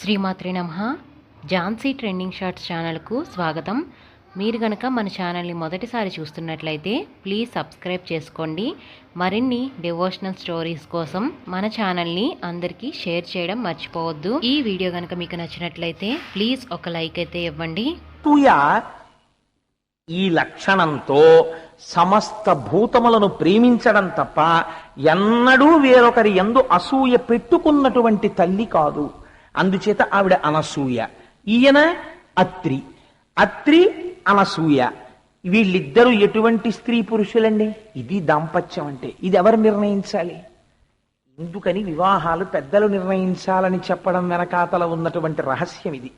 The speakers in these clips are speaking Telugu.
శ్రీమాత్రి నమ. ఝాన్సీ ట్రెండింగ్ షార్ట్స్ ఛానల్కు స్వాగతం. మీరు గనక మన ఛానల్ని మొదటిసారి చూస్తున్నట్లయితే ప్లీజ్ సబ్స్క్రైబ్ చేసుకోండి. మరిన్ని డివోషనల్ స్టోరీస్ కోసం మన ఛానల్ని అందరికీ షేర్ చేయడం మర్చిపోవద్దు. ఈ వీడియో గనక మీకు నచ్చినట్లయితే ప్లీజ్ ఒక లైక్ అయితే ఇవ్వండి. అసూయ ఈ లక్షణంతో సమస్త భూతములను ప్రేమించడం తప్ప ఎన్నడూ వేరొకరి ఎందు అసూయ పెట్టుకున్నటువంటి తల్లి కాదు. అందుచేత ఆవిడ అనసూయ. ఈయన అత్రి. అత్రి అనసూయ. వీళ్ళిద్దరూ ఎటువంటి స్త్రీ పురుషులండి? ఇది దాంపత్యం అంటే. ఇది ఎవరు నిర్ణయించాలి? ఎందుకని వివాహాలు పెద్దలు నిర్ణయించాలని చెప్పడం వెనకాతల ఉన్నటువంటి రహస్యం ఇది.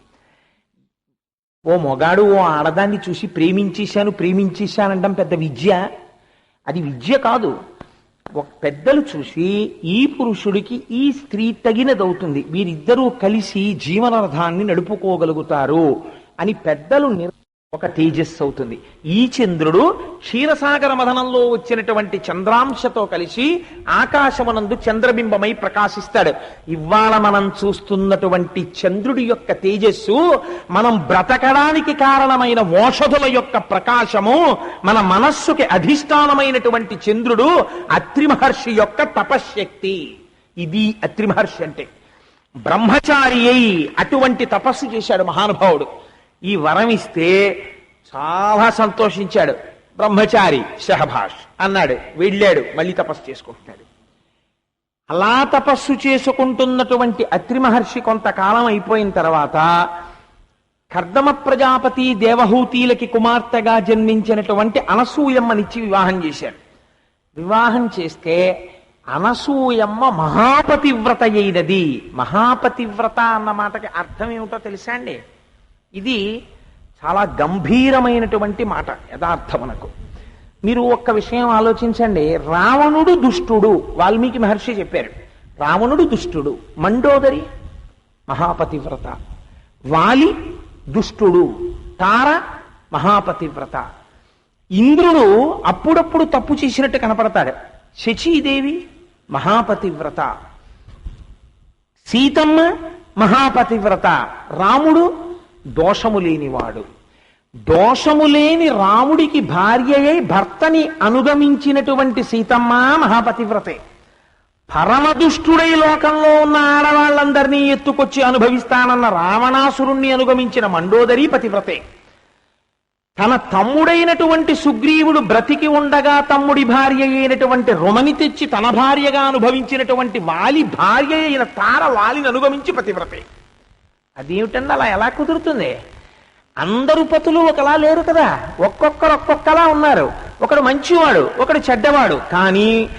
ఓ మొగాడు ఓ ఆడదాన్ని చూసి ప్రేమించేశాను ప్రేమించేశానంటాం పెద్ద విద్య. అది విద్య కాదు. పెద్దలు చూసి ఈ పురుషుడికి ఈ స్త్రీ తగినదవుతుంది. వీరిద్దరూ కలిసి జీవనరథాన్ని నడుపుకోగలుగుతారు అని పెద్దలు నిర్- ఒక తేజస్సు అవుతుంది. ఈ చంద్రుడు క్షీరసాగర మధనంలో వచ్చినటువంటి చంద్రాంశతో కలిసి ఆకాశమనందు చంద్రబింబమై ప్రకాశిస్తాడు. ఇవాళ మనం చూస్తున్నటువంటి చంద్రుడి యొక్క తేజస్సు మనం బ్రతకడానికి కారణమైన ఓషధుల యొక్క ప్రకాశము మన మనస్సుకి అధిష్టానమైనటువంటి చంద్రుడు అత్రి మహర్షి యొక్క తపశ్శక్తి. ఇది అత్రి మహర్షి అంటే. బ్రహ్మచారి అయి అటువంటి తపస్సు చేశాడు మహానుభావుడు. ఈ వరం ఇస్తే చాలా సంతోషించాడు. బ్రహ్మచారి శహభాష్ అన్నాడు. వెళ్ళాడు. మళ్ళీ తపస్సు చేసుకుంటున్నాడు. అలా తపస్సు చేసుకుంటున్నటువంటి అత్రి మహర్షి కొంతకాలం అయిపోయిన తర్వాత కర్దమ ప్రజాపతి దేవహూతీలకి కుమార్తెగా జన్మించినటువంటి అనసూయమ్మనిచ్చి వివాహం చేశారు వివాహం చేస్తే అనసూయమ్మ మహాపతివ్రత అయినది. మహాపతివ్రత అన్న మాటకి అర్థం ఏమిటో తెలుసా అండి? ఇది చాలా గంభీరమైనటువంటి మాట యథార్థమునకు మీరు ఒక్క విషయం ఆలోచించండి. రావణుడు దుష్టుడు వాల్మీకి మహర్షి చెప్పారు. రావణుడు దుష్టుడు మండోదరి మహాపతివ్రత. వాలి దుష్టుడు తార మహాపతివ్రత. ఇంద్రుడు అప్పుడప్పుడు తప్పు చేసినట్టు కనపడతాడు. శచీదేవి మహాపతివ్రత. సీతమ్మ మహాపతివ్రత. రాముడు దోషము లేనివాడు. దోషము లేని రాముడికి భార్యయై భర్తని అనుగమించినటువంటి సీతమ్మ మహాపతివ్రతే. పరమదుష్టుడై లోకంలో ఉన్న ఆడవాళ్ళందరినీ ఎత్తుకొచ్చి అనుభవిస్తానన్న రావణాసురుణ్ణి అనుగమించిన మండోదరి పతివ్రతే. తన తమ్ముడైనటువంటి సుగ్రీవుడు బ్రతికి ఉండగా తమ్ముడి భార్య అయినటువంటి రుమని తెచ్చి తన భార్యగా అనుభవించినటువంటి వాలి భార్య అయిన తార వాలిని అనుగమించి పతివ్రతే. అదేమిటండి అలా ఎలా కుదురుతుంది? అందరు పతులు ఒకలా లేరు కదా. ఒక్కొక్కరు ఒక్కొక్కలా ఉన్నారు. ఒకడు మంచివాడు ఒకడు చెడ్డవాడు. కానీ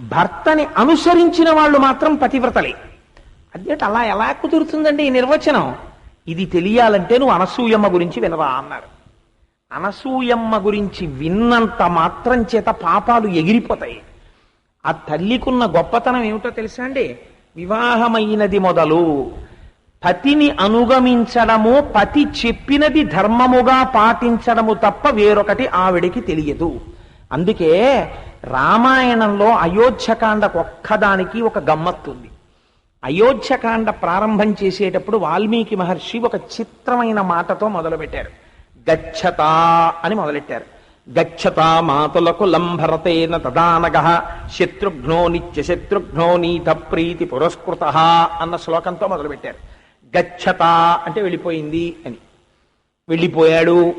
భర్తని అనుసరించిన వాళ్ళు మాత్రం పతివ్రతలే. అదేంటి అలా ఎలా కుదురుతుందండి ఈ నిర్వచనం? ఇది తెలియాలంటే నువ్వు అనసూయమ్మ గురించి వినరా అన్నారు. అనసూయమ్మ గురించి విన్నంత మాత్రం చేత పాపాలు ఎగిరిపోతాయి. ఆ తల్లికున్న గొప్పతనం ఏమిటో తెలుసా అండి? వివాహమైనది మొదలు. పతిని అనుగమించడము పతి చెప్పినది ధర్మముగా పాటించడము తప్ప వేరొకటి ఆవిడికి తెలియదు. అందుకే రామాయణంలో అయోధ్యకాండకు ఒక్కదానికి ఒక గమ్మత్తుంది. అయోధ్యకాండ ప్రారంభం చేసేటప్పుడు వాల్మీకి మహర్షి ఒక చిత్రమైన మాటతో మొదలుపెట్టారు. గచ్చత అని మొదలెట్టారు. గచ్చత మాతులకు లంభరతేన తదానగ శత్రుఘ్నో నిత్య శత్రుఘ్నో నీత ప్రీతి పురస్కృత అన్న శ్లోకంతో మొదలుపెట్టారు. గచ్చత అంటే వెళ్ళిపోయింది అని. వెళ్ళిపోయాడు.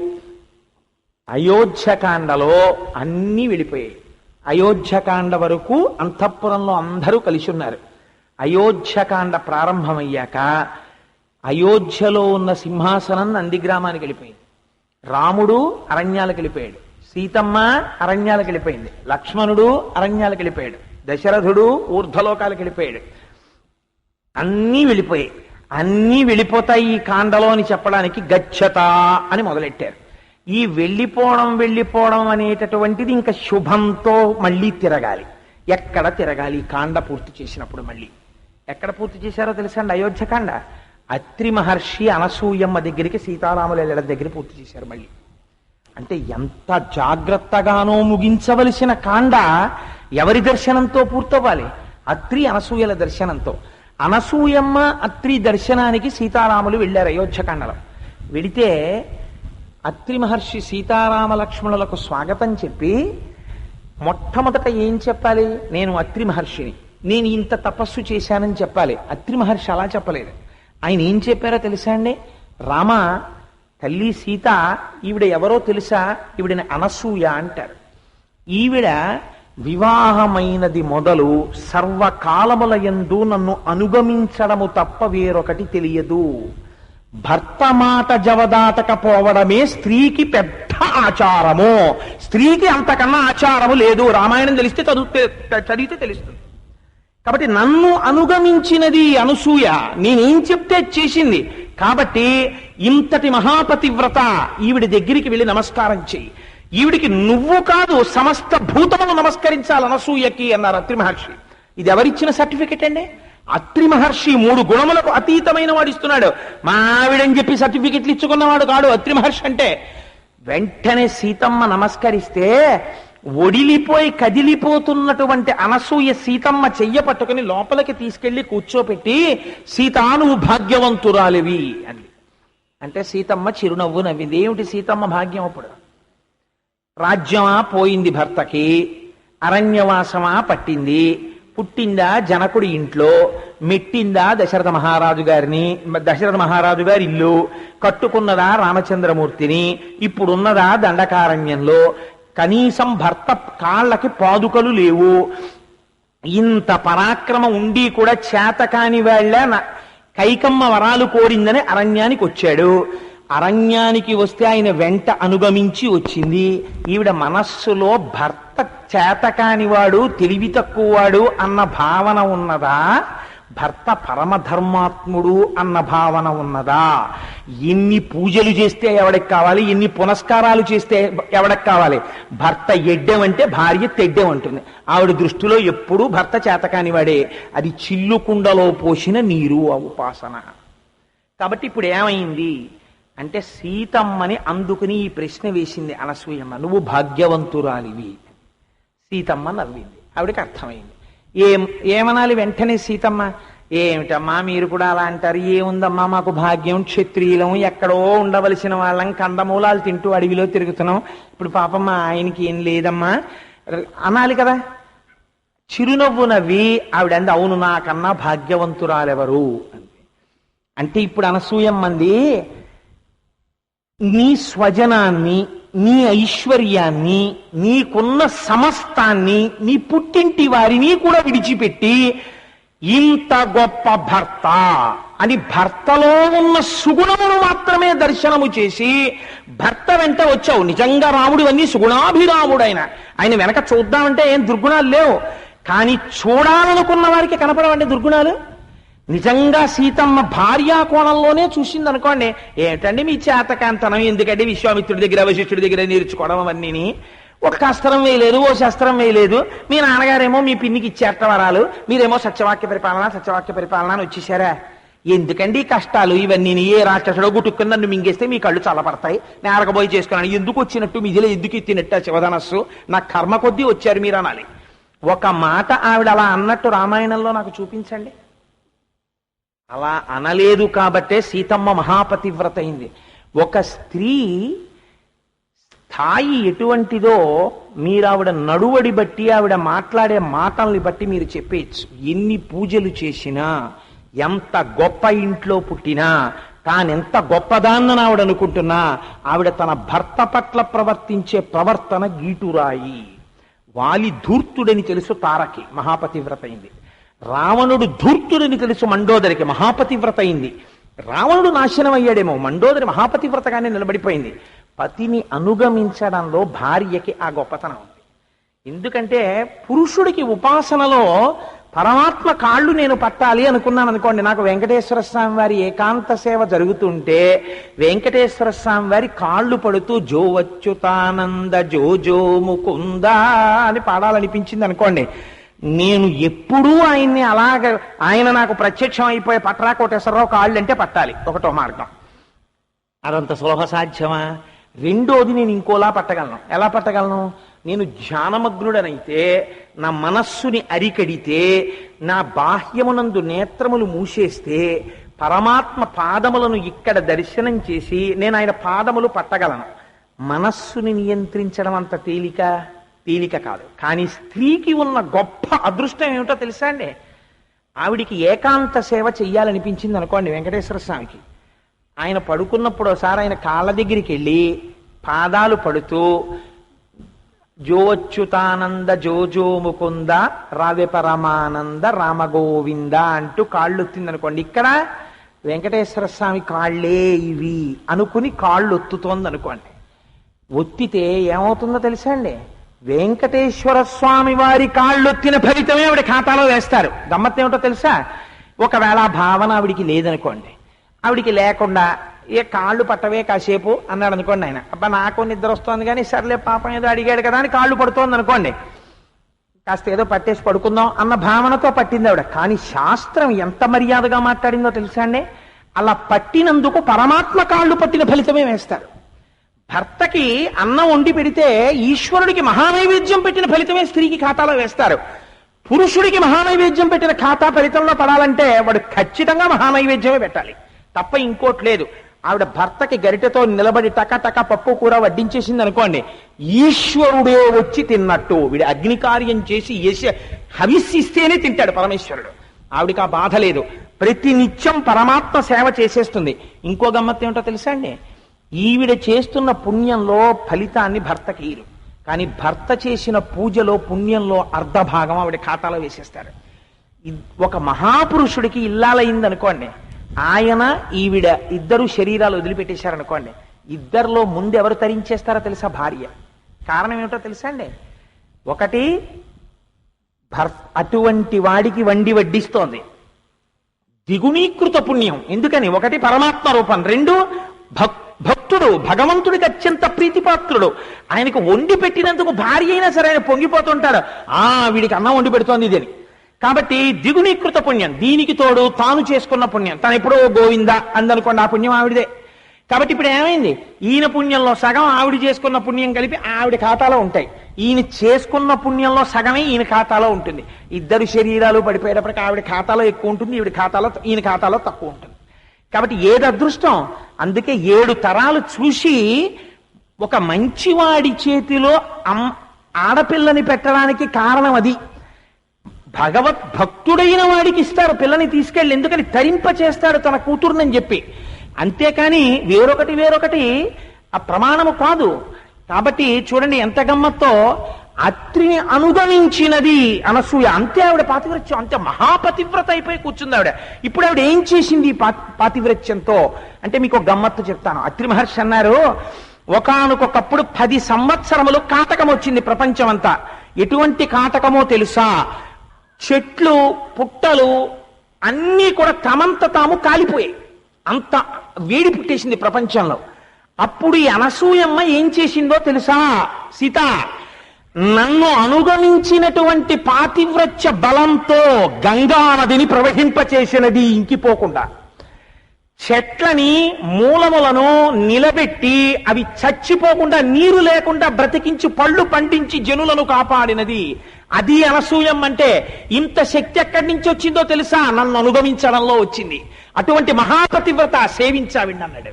అయోధ్యకాండలో అన్నీ వెళ్ళిపోయాయి. అయోధ్యకాండ వరకు అంతఃపురంలో అందరూ కలిసి ఉన్నారు. అయోధ్యకాండ ప్రారంభమయ్యాక అయోధ్యలో ఉన్న సింహాసనం నందిగ్రామానికి వెళ్ళిపోయింది. రాముడు అరణ్యాలకు వెళ్ళిపోయాడు. సీతమ్మ అరణ్యాలకు వెళ్ళిపోయింది. లక్ష్మణుడు అరణ్యాలకు వెళ్ళిపోయాడు. దశరథుడు ఊర్ధ్వలోకాలకు వెళ్ళిపోయాడు. అన్నీ వెళ్ళిపోయాయి. అన్నీ వెళ్ళిపోతాయి ఈ కాండలో అని చెప్పడానికి గచ్చత అని మొదలెట్టారు. ఈ వెళ్ళిపోవడం వెళ్ళిపోవడం అనేటటువంటిది ఇంకా శుభంతో మళ్ళీ తిరగాలి. ఎక్కడ తిరగాలి? ఈ కాండ పూర్తి చేసినప్పుడు మళ్ళీ. ఎక్కడ పూర్తి చేశారో తెలుసండి అయోధ్యకాండ అత్రి మహర్షి అనసూయమ్మ దగ్గరికి సీతారాముల వెళ్ళడం దగ్గర పూర్తి చేశారు మళ్ళీ. అంటే ఎంత జాగ్రత్తగానో ముగించవలసిన కాండ ఎవరి దర్శనంతో పూర్తవ్వాలి? అత్రి అనసూయల దర్శనంతో. అనసూయమ్మ అత్రి దర్శనానికి సీతారాములు వెళ్ళారు అయోధ్యకాండలో వెడితే అత్రి మహర్షి సీతారామ లక్ష్మణులకు స్వాగతం చెప్పి మొట్టమొదట ఏం చెప్పాలి? నేను అత్రి మహర్షిని. నేను ఇంత తపస్సు చేశానని చెప్పాలి. అత్రి మహర్షి అలా చెప్పలేదు. ఆయన ఏం చెప్పారో తెలుసా అండి? రామ తల్లి సీత ఈవిడ ఎవరో తెలుసా? ఈవిడని అనసూయ అంటారు. ఈవిడ వివాహమైనది మొదలు సర్వకాలముల ఎందు నన్ను అనుగమించడము తప్ప వేరొకటి తెలియదు. భర్త మాట జవదాటకపోవడమే స్త్రీకి పెద్ద ఆచారము. స్త్రీకి అంతకన్నా ఆచారము లేదు. రామాయణం తెలిస్తే చదివితే చదివితే తెలుస్తుంది. కాబట్టి నన్ను అనుగమించినది అనసూయ. నేనేం చెప్తే చేసింది. కాబట్టి ఇంతటి మహాపతివ్రత ఈవిడి దగ్గరికి వెళ్ళి నమస్కారం చెయ్యి. ఈవిడికి నువ్వు కాదు సమస్త భూతములు నమస్కరించాలి అనసూయకి అన్నారు అత్రి మహర్షి. ఇది ఎవరిచ్చిన సర్టిఫికెట్ అండి? అత్రి మహర్షి మూడు గుణములకు అతీతమైన వాడు ఇస్తున్నాడు. మా ఆవిడని చెప్పి సర్టిఫికెట్లు ఇచ్చుకున్నవాడు కాడు అత్రి మహర్షి అంటే. వెంటనే సీతమ్మ నమస్కరిస్తే ఒడిలిపోయి కదిలిపోతున్నటువంటి అనసూయ సీతమ్మ చెయ్య పట్టుకుని లోపలికి తీసుకెళ్ళి కూర్చోపెట్టి సీతా నువ్వు భాగ్యవంతురాలివి అని అంటే సీతమ్మ చిరునవ్వు నవ్వింది. ఏమిటి సీతమ్మ భాగ్యం అప్పుడు? రాజ్యమా పోయింది భర్తకి అరణ్యవాసమా పట్టింది పుట్టిందా జనకుడి ఇంట్లో మెట్టిందా దశరథ మహారాజు గారిని దశరథ మహారాజు గారి ఇల్లు కట్టుకున్నదా రామచంద్రమూర్తిని ఇప్పుడున్నదా దండకారణ్యంలో కనీసం భర్త కాళ్ళకి పాదుకలు లేవు. ఇంత పరాక్రమం ఉండి కూడా చేతకాని వాళ్ళ కైకమ్మ వరాలు కోరిందని అరణ్యానికి వచ్చాడు. అరణ్యానికి వస్తే ఆయన వెంట అనుగమించి వచ్చింది. ఈవిడ మనస్సులో భర్త చేతకానివాడు తెలివి తక్కువవాడు అన్న భావన ఉన్నదా? భర్త పరమధర్మాత్ముడు అన్న భావన ఉన్నదా? ఎన్ని పూజలు చేస్తే ఎవడికి కావాలి? ఎన్ని పునస్కారాలు చేస్తే ఎవడికి కావాలి? భర్త ఎడ్డెం అంటే భార్య తెడ్డం అంటుంది. ఆవిడ దృష్టిలో ఎప్పుడూ భర్త చేతకానివాడే. అది చిల్లుకుండలో పోసిన నీరు ఆ ఉపాసన. కాబట్టి ఇప్పుడు ఏమైంది? అంటే సీతమ్మని అందుకుని ఈ ప్రశ్న వేసింది అనసూయమ్మ. నువ్వు భాగ్యవంతురాలివి. సీతమ్మ నవ్వింది. ఆవిడకి అర్థమైంది. ఏం ఏమనాలి వెంటనే సీతమ్మ? ఏమిటమ్మా మీరు కూడా అలా అంటారు? ఏముందమ్మా మాకు భాగ్యం? క్షత్రియులం ఎక్కడో ఉండవలసిన వాళ్ళం. కందమూలాలు తింటూ అడవిలో తిరుగుతున్నాం. ఇప్పుడు పాపమ్మ ఆయనకి ఏం లేదమ్మా. అనాలి కదా. చిరునవ్వు నవ్వి ఆవిడ అంది అవును నాకన్నా భాగ్యవంతురాలెవరు? అంది అంటే ఇప్పుడు అనసూయమ్మంది నీ స్వజనాన్ని నీ ఐశ్వర్యాన్ని నీకున్న సమస్తాన్ని నీ పుట్టింటి వారిని కూడా విడిచిపెట్టి ఇంత గొప్ప భర్త అని భర్తలో ఉన్న సుగుణమును మాత్రమే దర్శనము చేసి భర్త వెంట వచ్చావు. నిజంగా రాముడు అన్ని సుగుణాభిరాముడైన. ఆయన వెనక చూద్దామంటే ఏం దుర్గుణాలు లేవు. కానీ చూడాలనుకున్న వారికి కనపడవండి దుర్గుణాలు. నిజంగా సీతమ్మ భార్యా కోణంలోనే చూసింది అనుకోండి ఏమిటండి మీ చేతకాంతనం? ఎందుకంటే విశ్వామిత్రుడి దగ్గర వశిష్ఠుడి దగ్గర నేర్చుకోవడం అవన్నీని? ఒక అస్త్రం వేయలేదు ఓ శస్త్రం వేయలేదు. మీ నాన్నగారేమో మీ పిన్నికి ఇచ్చేట వరాలు మీరేమో సత్యవాక్య పరిపాలన సత్యవాక్య పరిపాలన అని వచ్చేసారా? ఎందుకండి కష్టాలు ఇవన్నీ ఏ రాక్షసుడో గుట్టుకుని నన్ను మింగేస్తే మీ కళ్ళు చల్లపడతాయి నేను అరగబోయి చేసుకున్నాను. ఎందుకు వచ్చినట్టు మిదిలో ఎందుకు ఎత్తినట్టు శివధనస్సు? నా కర్మ కొద్దీ వచ్చారు మీరు అనాలి. ఒక మాట ఆవిడ అలా అన్నట్టు రామాయణంలో నాకు చూపించండి. అలా అనలేదు కాబట్టే సీతమ్మ మహాపతివ్రత అయింది ఒక స్త్రీ స్థాయి ఎటువంటిదో మీరు ఆవిడ నడువడి బట్టి ఆవిడ మాట్లాడే మాటల్ని బట్టి మీరు చెప్పేయచ్చు. ఎన్ని పూజలు చేసినా ఎంత గొప్ప ఇంట్లో పుట్టినా తానెంత గొప్పదాన్నని ఆవిడ అనుకుంటున్నా ఆవిడ తన భర్త పట్ల ప్రవర్తించే ప్రవర్తన గీటురాయి. వాలి ధూర్తుడని తెలుసు తారకి మహాపతివ్రత అయింది రావణుడు ధూర్తుడిని తెలుసు మండోదరికి మహాపతివ్రత అయింది రావణుడు నాశనం అయ్యాడేమో మండోదరి మహాపతివ్రతగానే నిలబడిపోయింది. పతిని అనుగమించడంలో భార్యకి ఆ గొప్పతనం. ఉంది ఎందుకంటే పురుషుడికి ఉపాసనలో పరమాత్మ కాళ్ళు నేను పట్టాలి అనుకున్నాను అనుకోండి నాకు వెంకటేశ్వర స్వామి వారి ఏకాంత సేవ జరుగుతుంటే వెంకటేశ్వర స్వామి వారి కాళ్ళు పడుతూ జో వచ్చుతానంద జో జో ముకుందా అని పాడాలనిపించింది అనుకోండి నేను ఎప్పుడూ ఆయన్ని అలాగ ఆయన నాకు ప్రత్యక్షం అయిపోయే పట్రా కోటేశ్వరరావు కాళ్ళు అంటే పట్టాలి. ఒకటో మార్గం. అదంత సులభ సాధ్యమా? రెండోది నేను ఇంకోలా పట్టగలను. ఎలా పట్టగలను? నేను ధ్యానమగ్నుడనైతే నా మనస్సుని అరికడితే నా బాహ్యమునందు నేత్రములు మూసేస్తే పరమాత్మ పాదములను ఇక్కడ దర్శనం చేసి నేను ఆయన పాదములు పట్టగలను. మనస్సుని నియంత్రించడం అంత తేలిక? తేలిక కాదు. కానీ స్త్రీకి ఉన్న గొప్ప అదృష్టం ఏమిటో తెలుసా అండి? ఆవిడికి ఏకాంత సేవ చెయ్యాలనిపించింది అనుకోండి వెంకటేశ్వర స్వామికి. ఆయన పడుకున్నప్పుడు ఒకసారి ఆయన కాళ్ళ దగ్గరికి వెళ్ళి పాదాలు పడుతూ జోచ్యుతానంద జోజోముకుంద జో ముకుంద రావే పరమానంద రామగోవింద అంటూ కాళ్ళు ఒత్తిందనుకోండి ఇక్కడ వెంకటేశ్వర స్వామి కాళ్ళే ఇవి అనుకుని కాళ్ళు ఒత్తుతోంది అనుకోండి. ఒత్తితే ఏమవుతుందో తెలుసా అండి? వెంకటేశ్వర స్వామి వారి కాళ్ళొత్తిన ఫలితమే ఆవిడ ఖాతాలో వేస్తారు. గమ్మత్ ఏమిటో తెలుసా? ఒకవేళ ఆ భావన ఆవిడికి లేదనుకోండి. ఆవిడికి లేకుండా ఏ కాళ్ళు పట్టవే కాసేపు? అన్నాడు అనుకోండి ఆయన. అబ్బా నాకు నిద్ర వస్తోంది కానీ సర్లే పాపం ఏదో అడిగాడు కదా అని కాళ్ళు పడుతోంది అనుకోండి. కాస్త ఏదో పట్టేసి పడుకుందాం అన్న భావనతో పట్టింది ఆవిడ. కానీ శాస్త్రం ఎంత మర్యాదగా మాట్లాడిందో తెలుసా అండి? అలా పట్టినందుకు పరమాత్మ కాళ్ళు పట్టిన ఫలితమే వేస్తారు. భర్తకి అన్నం వండి పెడితే ఈశ్వరుడికి మహానైవేద్యం పెట్టిన ఫలితమే స్త్రీకి ఖాతాలో వేస్తారు. పురుషుడికి మహానైవేద్యం పెట్టిన ఖాతా ఫలితంలో పడాలంటే వాడు ఖచ్చితంగా మహానైవేద్యమే పెట్టాలి. తప్ప ఇంకోటి లేదు. ఆవిడ భర్తకి గరిటెతో నిలబడి టకటక పప్పు కూర వడ్డించేసింది అనుకోండి ఈశ్వరుడే వచ్చి తిన్నట్టు వీడు అగ్ని కార్యం చేసి యశ హవిస్సిస్తేనే తింటాడు పరమేశ్వరుడు. ఆవిడికి ఆ బాధ లేదు. ప్రతి నిత్యం పరమాత్మ సేవ చేసేస్తుంది. ఇంకో గమ్మత్తు ఏమిటో తెలుసా అండి? ఈవిడ చేస్తున్న పుణ్యంలో ఫలితాన్ని భర్తకి ఇరు కానీ భర్త చేసిన పూజలో పుణ్యంలో అర్ధ భాగం ఆవిడ ఖాతాలో వేసేస్తారు. ఒక మహాపురుషుడికి ఇల్లాలయ్యింది అనుకోండి ఆయన ఈవిడ ఇద్దరు శరీరాలు వదిలిపెట్టేశారనుకోండి ఇద్దరిలో ముందు ఎవరు తరించేస్తారో తెలుసా భార్య? కారణం ఏమిటో తెలుసా అండి? ఒకటి భర్ అటువంటి వాడికి వండి వడ్డిస్తోంది. దిగుణీకృత పుణ్యం. ఎందుకని? ఒకటి పరమాత్మ రూపం. రెండు భక్ భక్తుడు భగవంతుడికి అత్యంత ప్రీతిపాత్రుడు. ఆయనకు వండి పెట్టినందుకు భార్య అయినా సరే ఆయన పొంగిపోతుంటాడు. ఆ వీడికి అన్నం వండి పెడుతోంది ఇది అని. కాబట్టి ద్విగుణీకృత పుణ్యం దీనికి తోడు తాను చేసుకున్న పుణ్యం. తను ఎప్పుడో గోవింద అందనుకోండి ఆ పుణ్యం ఆవిడదే. కాబట్టి ఇప్పుడు ఏమైంది? ఈయన పుణ్యంలో సగం ఆవిడ చేసుకున్న పుణ్యం కలిపి ఆవిడ ఖాతాలో ఉంటాయి. ఈయన చేసుకున్న పుణ్యంలో సగమే ఈయన ఖాతాలో ఉంటుంది. ఇద్దరు శరీరాలు పడిపోయేటప్పటికి ఆవిడ ఖాతాలో ఎక్కువ ఉంటుంది ఈవిడ ఖాతాలో ఈయన ఖాతాలో తక్కువ ఉంటుంది. కాబట్టి ఏది అదృష్టం? అందుకే ఏడు తరాలు చూసి ఒక మంచివాడి చేతిలో అమ్ ఆడపిల్లని పెట్టడానికి కారణం అది. భగవత్ భక్తుడైన వాడికి ఇస్తారు పిల్లని తీసుకెళ్ళి ఎందుకని తరింప చేస్తాడు తన కూతురునని చెప్పి. అంతేకాని వేరొకటి వేరొకటి ఆ ప్రమాణము కాదు. కాబట్టి చూడండి ఎంత గమ్మత్తో అత్రిని అనుగమించినది అనసూయ. అంతే ఆవిడ పాతివ్రత్యం. అంతే మహాపతివ్రత అయిపోయి కూర్చుంది ఆవిడ. ఇప్పుడు ఆవిడ ఏం చేసింది ఈ పాతివ్రత్యంతో? అంటే మీకు ఒక గమ్మత్తు చెప్తాను. అత్రి మహర్షి అన్నారు ఒకనకొకప్పుడు పది సంవత్సరములు కాటకం వచ్చింది ప్రపంచం అంతా ఎటువంటి కాటకమో తెలుసా? చెట్లు పుట్టలు అన్నీ కూడా తమంత తాము కాలిపోయాయి. అంత వేడి పుట్టేసింది ప్రపంచంలో. అప్పుడు ఈ అనసూయమ్మ ఏం చేసిందో తెలుసా? సీత నన్ను అనుగమించినటువంటి పాతివ్రత్య బలంతో గంగా నదిని ప్రవహింపచేసినది ఇంకిపోకుండా చెట్లని మూలములను నిలబెట్టి అవి చచ్చిపోకుండా నీరు లేకుండా బ్రతికించి పళ్ళు పండించి జనులను కాపాడినది. అది అనసూయం అంటే ఇంత శక్తి ఎక్కడి నుంచి వచ్చిందో తెలుసా? నన్ను అనుగమించడంలో వచ్చింది. అటువంటి మహాపతివ్రత సేవించావిండి అన్నాడు.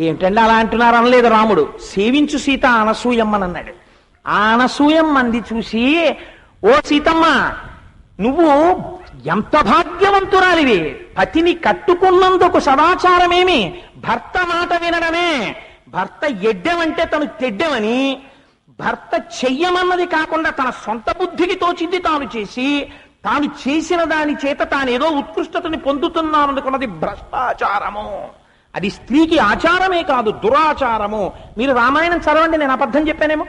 ఏమిటండి అలా అంటున్నారు అనలేదు రాముడు. సేవించు సీత అనసూయమ్మనన్నాడు. ఆ అనసూయమ్మంది చూసి ఓ సీతమ్మ నువ్వు ఎంత భాగ్యవంతురాలివి పతిని కట్టుకున్నందుకు సదాచారమేమి? భర్త మాట వినడమే. భర్త ఎడ్డెమంటే తను తెడ్డెమని భర్త చెయ్యమన్నది కాకుండా తన సొంత బుద్ధికి తోచింది తాను చేసి తాను చేసిన దాని చేత తానేదో ఉత్కృష్టతని పొందుతున్నాననుకున్నది భ్రష్టాచారము. అది స్త్రీకి ఆచారమే కాదు దురాచారము. మీరు రామాయణం చదవండి నేను అబద్ధం చెప్పానేమో.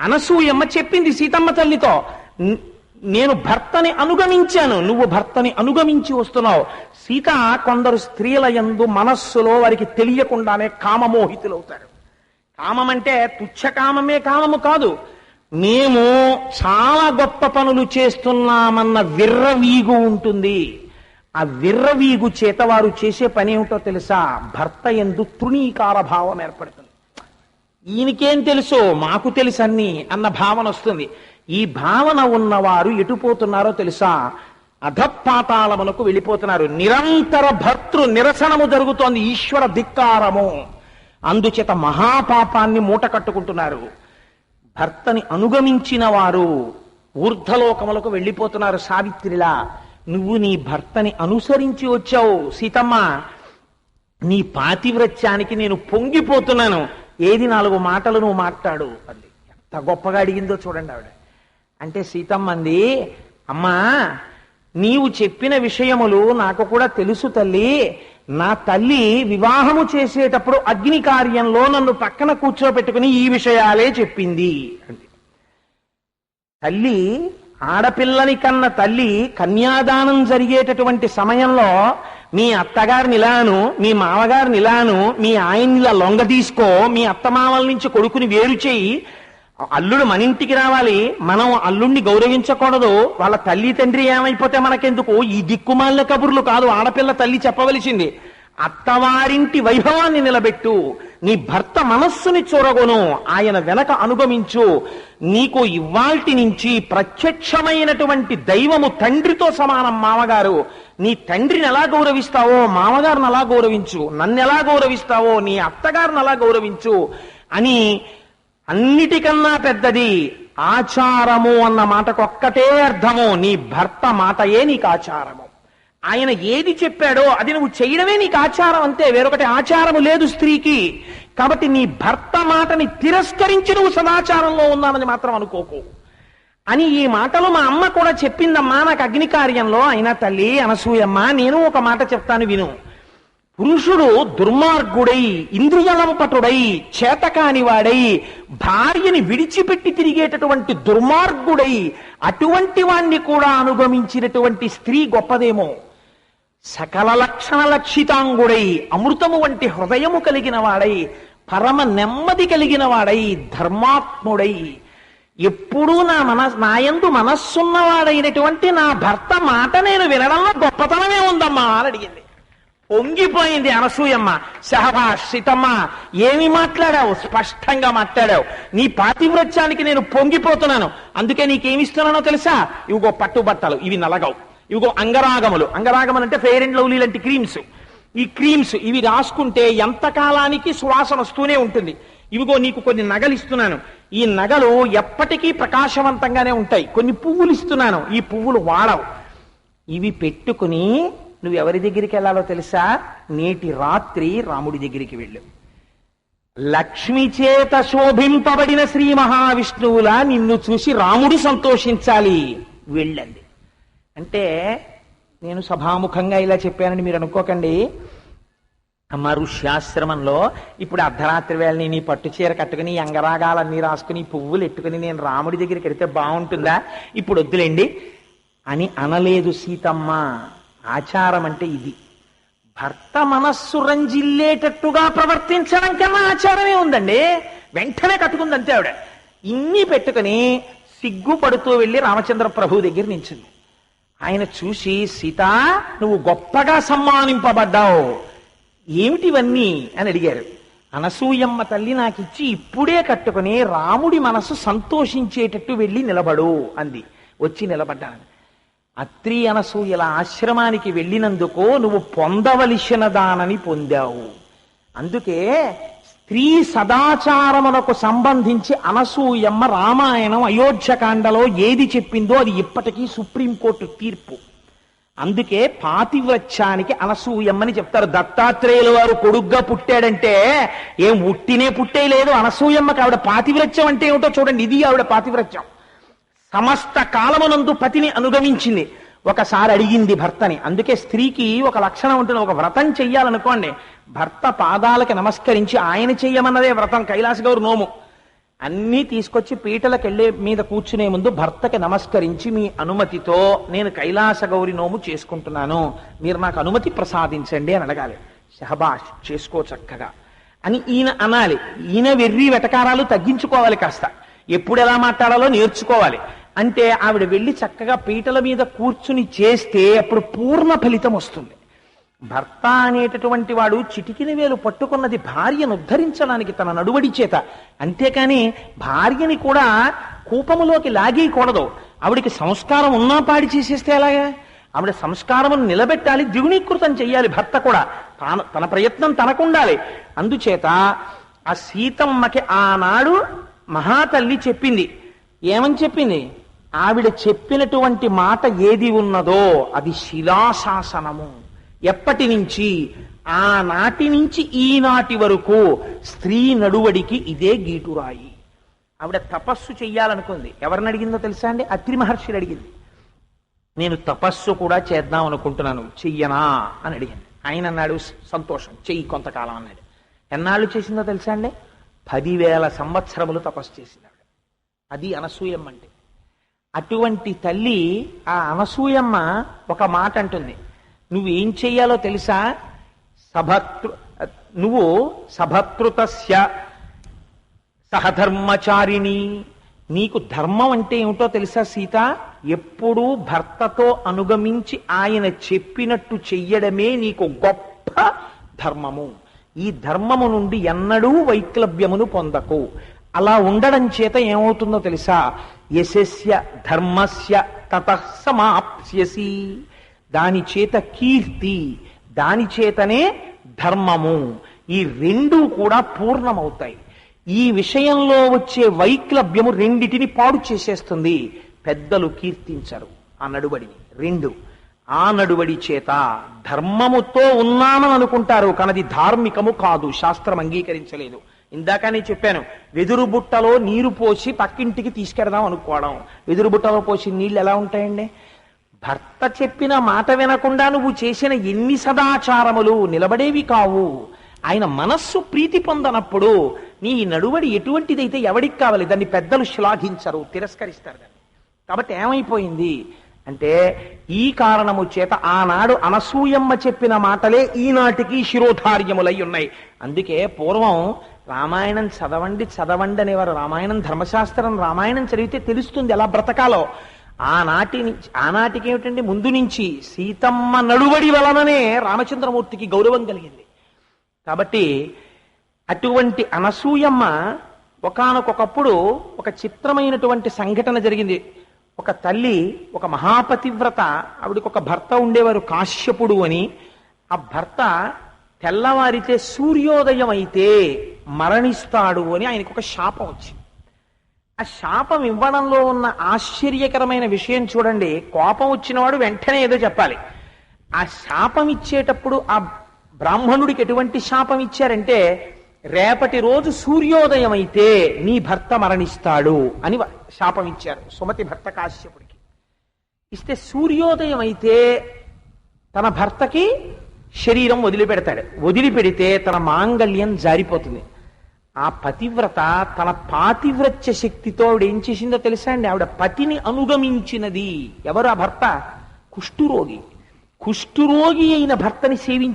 అనసూయమ్మ చెప్పింది సీతమ్మ తల్లితో నేను భర్తని అనుగమించాను నువ్వు భర్తని అనుగమించి వస్తున్నావు. సీత కొందరు స్త్రీల యందు మనస్సులో వారికి తెలియకుండానే కామమోహితులవుతారు. కామం అంటే తుచ్చ కామమే కామము కాదు. మేము చాలా గొప్ప పనులు చేస్తున్నామన్న విర్రవీగు ఉంటుంది. ఆ విర్రవీగు చేత వారు చేసే పని ఏమిటో తెలుసా? భర్త ఎందు తృణీకార భావం ఏర్పడుతుంది. ఈయనకేం తెలుసో? మాకు తెలుసు అన్న భావన వస్తుంది. ఈ భావన ఉన్నవారు ఎటుపోతున్నారో తెలుసా? అధపాతాళమునకు వెళ్ళిపోతున్నారు. నిరంతర భర్తృ నిరసనము జరుగుతోంది ఈశ్వర ధిక్కారము. అందుచేత మహాపాపాన్ని మూట కట్టుకుంటున్నారు. భర్తని అనుగమించిన వారు ఊర్ధలోకములకు వెళ్ళిపోతున్నారు. సావిత్రిలా నువ్వు నీ భర్తని అనుసరించి వచ్చావు సీతమ్మ. నీ పాతివ్రత్యానికి నేను పొంగిపోతున్నాను. ఏది నాలుగు మాటలు నువ్వు మాట్లాడు అంది. ఎంత గొప్పగా అడిగిందో చూడండి ఆవిడ. అంటే సీతమ్మ అంది అమ్మా నీవు చెప్పిన విషయములు నాకు కూడా తెలుసు తల్లి. నా తల్లి వివాహము చేసేటప్పుడు అగ్ని కార్యంలో నన్ను పక్కన కూర్చోబెట్టుకుని ఈ విషయాలే చెప్పింది అంది. తల్లి ఆడపిల్లని కన్న తల్లి కన్యాదానం జరిగేటటువంటి సమయంలో మీ అత్తగారిని ఇలాను మీ మామగారిని ఇలాను మీ ఆయన్ని ఇలా లొంగ తీసుకో మీ అత్తమామల నుంచి కొడుకుని వేరు చేయి. అల్లుడు మన ఇంటికి రావాలి మనం అల్లుడిని గౌరవించకూడదు వాళ్ళ తల్లి తండ్రి ఏమైపోతే మనకెందుకు? ఈ దిక్కుమాలిన కబుర్లు కాదు ఆడపిల్ల తల్లి చెప్పవలసింది. అత్తవారింటి వైభవాన్ని నిలబెట్టు. నీ భర్త మనస్సుని చూరగొను. ఆయన వెనక అనుగమించు. నీకు ఇవాల్టి నుంచి ప్రత్యక్షమైనటువంటి దైవము తండ్రితో సమానం మామగారు. నీ తండ్రిని ఎలా గౌరవిస్తావో మామగారిని అలా గౌరవించు. నన్ను ఎలా గౌరవిస్తావో నీ అత్తగారిని అలా గౌరవించు అని అన్నిటికన్నా పెద్దది ఆచారము అన్న మాటకు ఒక్కటే అర్థము. నీ భర్త మాటయే నీకు ఆచారము. ఆయన ఏది చెప్పాడో అది నువ్వు చేయడమే నీకు ఆచారం అంతే వేరొకటి ఆచారము లేదు స్త్రీకి. కాబట్టి నీ భర్త మాటని తిరస్కరించి నువ్వు సదాచారంలో ఉన్నానని మాత్రం అనుకోకు. అని ఈ మాటలు మా అమ్మ కూడా చెప్పిందమ్మా నాకు అగ్ని కార్యంలో అయినా తల్లి అనసూయమ్మ నేను ఒక మాట చెప్తాను విను. పురుషుడు దుర్మార్గుడై ఇంద్రియలంపటుడై చేతకానివాడై భార్యని విడిచిపెట్టి తిరిగేటటువంటి దుర్మార్గుడై అటువంటి వాణ్ణి కూడా అనుగమించినటువంటి స్త్రీ గొప్పదేమో. సకల లక్షణ లక్షితాంగుడై అమృతము వంటి హృదయము కలిగిన వాడై పరమ నెమ్మది కలిగిన వాడై ధర్మాత్ముడై. ఎప్పుడూ నా మన నాయందు మనస్సున్నవాడైనటువంటి నా భర్త మాట నేను వినడంలో గొప్పతనమే ఉందమ్మా అని అడిగింది. పొంగిపోయింది అనసూయమ్మ. సహబాష్ సీతమ్మ ఏమి మాట్లాడావు? స్పష్టంగా మాట్లాడావు. నీ పాతివృత్యానికి నేను పొంగిపోతున్నాను. అందుకే నీకేమిస్తున్నానో తెలుసా? ఇవిగో పట్టుబట్టలు. ఇవి నలగవు. ఇవిగో అంగరాగములు. అంగరాగములు అంటే ఫెయిర్ అండ్ లవ్లీ లాంటి క్రీమ్స్ ఈ క్రీమ్స్ ఇవి రాసుకుంటే ఎంత కాలానికి సువాసన వస్తూనే ఉంటుంది. ఇవిగో నీకు కొన్ని నగలు ఇస్తున్నాను. ఈ నగలు ఎప్పటికీ ప్రకాశవంతంగానే ఉంటాయి. కొన్ని పువ్వులు ఇస్తున్నాను. ఈ పువ్వులు వాడవు. ఇవి పెట్టుకుని నువ్వు ఎవరి దగ్గరికి వెళ్ళాలో తెలుసా? నేటి రాత్రి రాముడి దగ్గరికి వెళ్ళు. లక్ష్మి చేత శోభింపబడిన శ్రీ మహావిష్ణువులా నిన్ను చూసి రాముడు సంతోషించాలి. వెళ్ళండి. అంటే నేను సభాముఖంగా ఇలా చెప్పానని మీరు అనుకోకండి. అమ్మ ఋష్యాశ్రమంలో ఇప్పుడు అర్ధరాత్రి వేళని నీ పట్టు చీర కట్టుకుని అంగరాగాలన్నీ రాసుకుని పువ్వులు ఎట్టుకుని నేను రాముడి దగ్గరికి వెడితే బాగుంటుందా? ఇప్పుడు వద్దులేండి. అని అనలేదు సీతమ్మ. ఆచారం అంటే ఇది. భర్త మనస్సు రంజిల్లేటట్టుగా ప్రవర్తించడం కన్నా ఆచారమే ఉందండి. వెంటనే కట్టుకుంది అంతే ఆవిడ. ఇన్ని పెట్టుకుని సిగ్గుపడుతూ వెళ్ళి రామచంద్ర ప్రభు దగ్గర నించింది. ఆయన చూసి సీత నువ్వు గొప్పగా సమ్మానింపబడ్డావు. ఏమిటివన్నీ అని అడిగారు. అనసూయమ్మ తల్లి నాకిచ్చి ఇప్పుడే కట్టుకుని రాముడి మనసు సంతోషించేటట్టు వెళ్ళి నిలబడు అంది. వచ్చి నిలబడ్డాను. అత్రి అనసూయల ఆశ్రమానికి వెళ్ళినందుకు నువ్వు పొందవలసిన దానని పొందావు. అందుకే స్త్రీ సదాచారమునకు సంబంధించి అనసూయమ్మ రామాయణం అయోధ్యకాండలో ఏది చెప్పిందో అది ఇప్పటికీ సుప్రీంకోర్టు తీర్పు. అందుకే పాతివ్రత్యానికి అనసూయమ్మని చెప్తారు. దత్తాత్రేయుల వారు కొడుగ్గా పుట్టాడంటే ఏం ఉట్టినే పుట్టే లేదు అనసూయమ్మకి ఆవిడ పాతివ్రత్యం అంటే ఏమిటో చూడండి. ఇది ఆవిడ పాతివ్రత్యం. సమస్త కాలమునందు పతిని అనుగమించింది. ఒకసారి అడిగింది భర్తని. అందుకే స్త్రీకి ఒక లక్షణం ఉంటుంది. ఒక వ్రతం చెయ్యాలనుకోండి భర్త పాదాలకి నమస్కరించి ఆయన చెయ్యమన్నదే వ్రతం. కైలాస గౌరు నోము. అన్నీ తీసుకొచ్చి పీటలకు వెళ్ళే మీద కూర్చునే ముందు భర్తకి నమస్కరించి మీ అనుమతితో నేను కైలాస గౌరి నోము చేసుకుంటున్నాను. మీరు నాకు అనుమతి ప్రసాదించండి అని అడగాలి. షహబాష్ చేసుకో చక్కగా అని ఈయన అనాలి. ఈయన వెర్రి వెటకారాలు తగ్గించుకోవాలి కాస్త. ఎప్పుడు ఎలా మాట్లాడాలో నేర్చుకోవాలి. అంటే ఆవిడ వెళ్ళి చక్కగా పీటల మీద కూర్చుని చేస్తే అప్పుడు పూర్ణ ఫలితం వస్తుంది. భర్త అనేటటువంటి వాడు చిటికిన వేలు పట్టుకున్నది భార్యను ఉద్ధరించడానికి తన నడువడి చేత. అంతేకాని భార్యని కూడా కూపములోకి లాగేయకూడదు. ఆవిడికి సంస్కారం ఉన్నా పాడి చేసేస్తే ఎలాగా? ఆవిడ సంస్కారమును నిలబెట్టాలి ద్విగుణీకృతం చెయ్యాలి భర్త కూడా. తాను తన ప్రయత్నం తనకుండాలి. అందుచేత ఆ సీతమ్మకి ఆనాడు మహాతల్లి చెప్పింది. ఏమని చెప్పింది? ఆవిడ చెప్పినటువంటి మాట ఏది ఉన్నదో అది శిలాశాసనము. ఎప్పటి నుంచి? ఆనాటి నుంచి ఈనాటి వరకు స్త్రీ నడువడికి ఇదే గీటురాయి. ఆవిడ తపస్సు చెయ్యాలనుకుంది. ఎవరిని అడిగిందో తెలుసా అండి? అత్రి మహర్షిని అడిగింది. నేను తపస్సు కూడా చేద్దాం అనుకుంటున్నాను. చెయ్యనా అని అడిగింది. ఆయన అన్నాడు సంతోషం చెయ్యి కొంతకాలం అన్నాడు. ఎన్నాళ్ళు చేసిందో తెలుసా అండి? పదివేల సంవత్సరములు తపస్సు చేసింది అది అనసూయం అంటే అటువంటి తల్లి ఆ అనసూయమ్మ ఒక మాట అంటుంది. నువ్వేం చెయ్యాలో తెలుసా? సభతృ నువ్వు సభతృతస్య సహధర్మచారిణి. నీకు ధర్మం అంటే ఏమిటో తెలుసా సీత? ఎప్పుడూ భర్తతో అనుగమించి ఆయన చెప్పినట్టు చెయ్యడమే నీకు గొప్ప ధర్మము. ఈ ధర్మము నుండి ఎన్నడూ వైక్లభ్యమును పొందకు. అలా ఉండడం చేత ఏమవుతుందో తెలుసా? యశస్య ధర్మస్య తత సమాప్స్యసి. దాని చేత కీర్తి దాని చేతనే ధర్మము. ఈ రెండు కూడా పూర్ణమవుతాయి. ఈ విషయంలో వచ్చే వైక్లభ్యము రెండిటిని పాడు చేసేస్తుంది. పెద్దలు కీర్తించరు ఆ నడుబడిని. రెండు ఆ నడుబడి చేత ధర్మముతో ఉన్నామని అనుకుంటారు కనది ధార్మికము కాదు శాస్త్రం అంగీకరించలేదు. ఇందాక నేను చెప్పాను వెదురు బుట్టలో నీరు పోసి పక్కింటికి తీసుకెడదాం అనుకోవడం. వెదురు బుట్టలో పోసి నీళ్ళు ఎలా ఉంటాయండి? భర్త చెప్పిన మాట వినకుండా నువ్వు చేసిన ఎన్ని సదాచారములు నిలబడేవి కావు. ఆయన మనస్సు ప్రీతి పొందనప్పుడు నీ నడువడి ఎటువంటిదైతే ఎవడికి కావాలి దాన్ని పెద్దలు శ్లాఘించరు తిరస్కరిస్తారు దాన్ని. కాబట్టి ఏమైపోయింది? అంటే ఈ కారణము చేత ఆనాడు అనసూయమ్మ చెప్పిన మాటలే ఈనాటికి శిరోధార్యములై ఉన్నాయి. అందుకే పూర్వం రామాయణం చదవండి చదవండి అనేవారు రామాయణం ధర్మశాస్త్రం రామాయణం చదివితే తెలుస్తుంది ఎలా బ్రతకాలో. ఆనాటి నుంచి ఆనాటికి ఏమిటండి ముందు నుంచి సీతమ్మ నడువడి వలననే రామచంద్రమూర్తికి గౌరవం కలిగింది. కాబట్టి అటువంటి అనసూయమ్మ ఒకానొకప్పుడు ఒక చిత్రమైనటువంటి సంఘటన జరిగింది. ఒక తల్లి ఒక మహాపతివ్రత ఆవిడకి ఒక భర్త ఉండేవారు కాశ్యపుడు అని. ఆ భర్త తెల్లవారితే సూర్యోదయం అయితే మరణిస్తాడు అని ఆయనకు ఒక శాపం వచ్చింది. ఆ శాపం ఇవ్వడంలో ఉన్న ఆశ్చర్యకరమైన విషయం చూడండి. కోపం వచ్చినవాడు వెంటనే ఏదో చెప్పాలి. ఆ శాపం ఇచ్చేటప్పుడు ఆ బ్రాహ్మణుడికి ఎటువంటి శాపం ఇచ్చారంటే రేపటి రోజు సూర్యోదయం అయితే నీ భర్త మరణిస్తాడు అని వ- శాపం ఇచ్చారు. సుమతి భర్త కాశ్యపుడికి. ఇస్తే సూర్యోదయం అయితే తన భర్తకి శరీరం వదిలిపెడతాడు. వదిలిపెడితే తన మాంగళ్యం జారిపోతుంది. ఆ పతివ్రత తన పాతివ్రత్య శక్తితో ఆవిడ ఏం చేసిందో తెలుసా అండి? ఆవిడ పతిని అనుగమించినది. ఎవరు ఆ భర్త? కుష్ఠురోగి. కుష్ఠురోగి అయిన భర్తని సేవించి